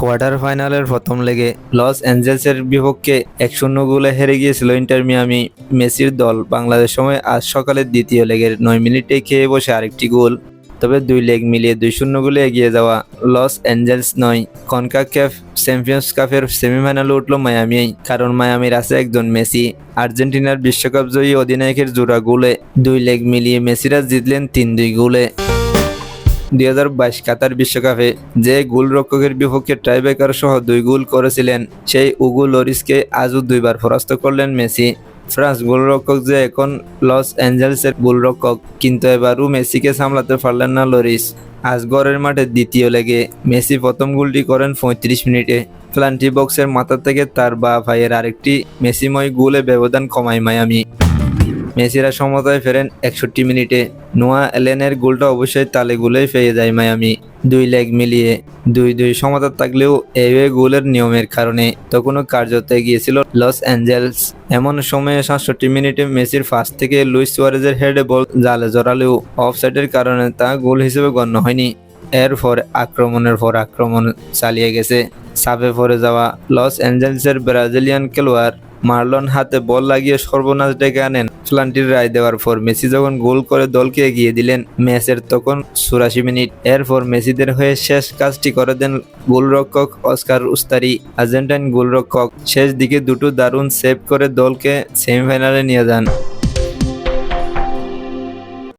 Quarter ফাইনালের প্রথম লেগে লস অ্যাঞ্জেলসের বিপক্ষে এক শূন্য গোলে হেরে গিয়েছিল ইন্টার মিয়ামি মেসির দল। বাংলাদেশ সময় আজ সকালে দ্বিতীয় লেগের নয় মিনিটে খেয়ে বসে আরেকটি গোল। তবে দুই লেগ মিলিয়ে দুই শূন্য গোলে এগিয়ে যাওয়া লস অ্যাঞ্জেলস নয়। কনকা ক্যাফ চ্যাম্পিয়ন্স কাপের সেমিফাইনালে উঠল মায়ামি কারণ মায়ামির আছে একজন মেসি। আর্জেন্টিনার বিশ্বকাপ জয়ী অধিনায়কের জোড়া গোলে দুই লেগ মিলিয়ে মেসিরা জিতলেন তিন দুই গোলে। দুই হাজার বাইশ কাতার বিশ্বকাপে যে গোলরক্ষকের বিপক্ষে টাইব্রেকার সহ দুই গোল করেছিলেন, সেই উগু লরিসকে আজও দুইবার পরাস্ত করলেন মেসি। ফ্রান্স গোলরক্ষক যে এখন লস অ্যাঞ্জেলসের গোলরক্ষক, কিন্তু এবারও মেসিকে সামলাতে পারলেন না লরিস। আজ গড়ের মাঠে দ্বিতীয় লেগে মেসি প্রথম গোলটি করেন পঁয়ত্রিশ মিনিটে। প্লান্টি বক্সের মাথা থেকে তার বা ভাইয়ের আরেকটি মেসিময় গোলে ব্যবধান কমায় মায়ামি। মেসিরা সমতায় ফেরেন একষট্টি মিনিটে। নোয়া এলেনের গোলটা অবশ্যই তালে গোলেই পেয়ে যায় মায়ামি। দুই লেগ মিলিয়ে দুই দুই সমতা থাকলেও এওয়ে গোলের নিয়মের কারণে তখনও কার্যত গিয়েছিল লস অ্যাঞ্জেলস। এমন সময়ে সাতষট্টি মিনিটে মেসির ফার্স্ট থেকে লুইস সুয়ারেজের হেডে বল জালে জড়ালেও অফসাইডের কারণে তা গোল হিসেবে গণ্য হয়নি। এরপর আক্রমণের পর আক্রমণ চালিয়ে গেছে। সাফে পড়ে যাওয়া লস অ্যাঞ্জেলসের ব্রাজিলিয়ান খেলোয়াড় মার্লন হাতে বল লাগিয়ে সর্বনাশ ডেকে আনেন প্লান্টির রায় দেওয়ার পর মেসি যখন গোল করে দলকে এগিয়ে দিলেন, ম্যাচের তখন চুরাশি মিনিট। এরপর মেসিদের হয়ে শেষ কাজটি করে দেন গোলরক্ষক অস্কার উস্তারি, আর্জেন্টাইন গোলরক্ষক। শেষ দিকে দুটো দারুণ সেভ করে দলকে সেমিফাইনালে নিয়ে যান।